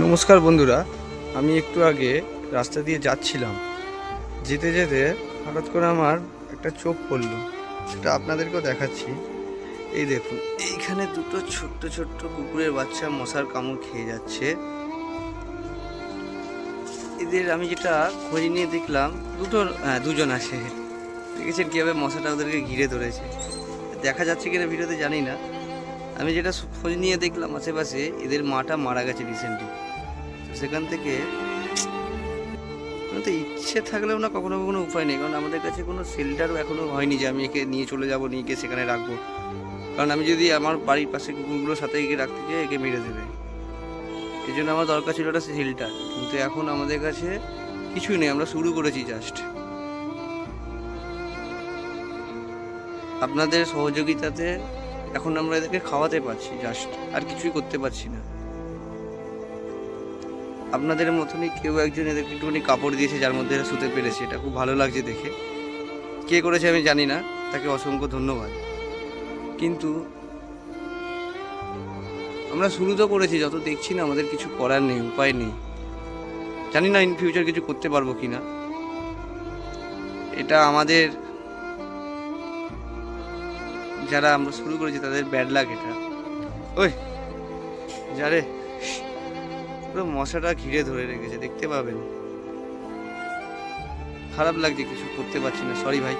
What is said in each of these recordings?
নমস্কার বন্ধুরা, আমি একটু আগে রাস্তা দিয়ে যাচ্ছিলাম। যেতে যেতে হঠাৎ করে আমার একটা চোখ পড়ল। সেটা আপনাদেরকেও দেখাচ্ছি। এই দেখুন, এইখানে দুটো ছোট্ট ছোট্ট কুকুরের বাচ্চা মশার কামড় খেয়ে যাচ্ছে। এদের আমি যেটা খোঁজ নিয়ে দেখলাম, দুটো হ্যাঁ দুজন আসে দেখেছেন কীভাবে মশাটা ওদেরকে ঘিরে ধরেছে। দেখা যাচ্ছে কিনা ভিডিওতে জানি না। আমি যেটা খোঁজ নিয়ে দেখলাম আশেপাশে এদের মাটা মারা গেছে রিসেন্টলি তো সেখান থেকে তো ইচ্ছে থাকলেও না কখনো কখনো উপায় নেই। কারণ আমাদের কাছে কোনো শেল্টারও এখনও হয়নি যে আমি একে নিয়ে চলে যাব, নিয়ে গিয়ে সেখানে রাখব। কারণ আমি যদি আমার বাড়ির পাশে কুকুরগুলোর সাথে একে রাখতে চাই একে মেরে দেবে। এই জন্য আমার দরকার ছিল একটা শেল্টার কিন্তু এখন আমাদের কাছে কিছুই নেই। আমরা শুরু করেছি জাস্ট আপনাদের সহযোগিতাতে এখন আমরা এদেরকে খাওয়াতে পারছি জাস্ট আর কিছুই করতে পারছি না। আপনাদের মতনই কেউ একজন এদেরকে একটুখানি কাপড় দিয়েছে যার মধ্যে এরা শুতে পেরেছে, এটা খুব ভালো লাগছে দেখে। কে করেছে আমি জানি না, তাকে অসংখ্য ধন্যবাদ। কিন্তু আমরা শুরু তো করেছি, যত দেখছি না আমাদের কিছু করার নেই, উপায় নেই। জানি না ইন ফিউচার কিছু করতে পারব কি না এটা আমাদের যারা আমরা শুরু করেছি তাদের ব্যাড লাগ এটা। ওই যারে পুরো মশাটা ঘিরে ধরে রেখেছে, দেখতে পাবেন। খারাপ লাগছে, কিছু করতে পারছি না। সরি ভাই।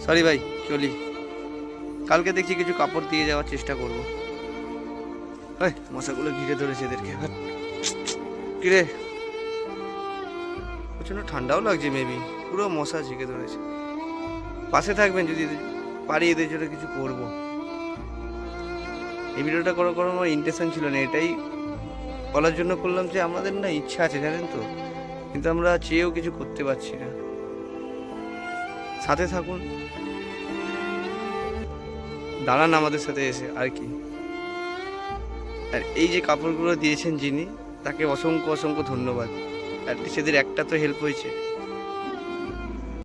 সরি ভাই, চলি। কালকে দেখছি কিছু কাপড় দিয়ে যাওয়ার চেষ্টা করব। ওই, মশাগুলো ঘিরে ধরেছে এদেরকে। হাট। কিরে প্রচণ্ড ঠান্ডাও লাগছে মেবি পুরো মশা ঝেঁকে ধরেছে। পাশে থাকবেন যদি পারি এদের জন্য কিছু করব। এই ভিডিওটা করার কোনো আমার ইন্টেনশন ছিল না, এটাই বলার জন্য করলাম যে আমাদের না ইচ্ছা আছে, জানেন তো? কিন্তু আমরা চেয়েও কিছু করতে পারছি না। সাথে থাকুন। দাঁড়ান আমাদের সাথে এসে, আর কি। আর এই যে কাপড়গুলো দিয়েছেন যিনি, তাকে অসংখ্য অসংখ্য ধন্যবাদ। অ্যাটলিস্ট এদের একটা তো হেল্প হয়েছে।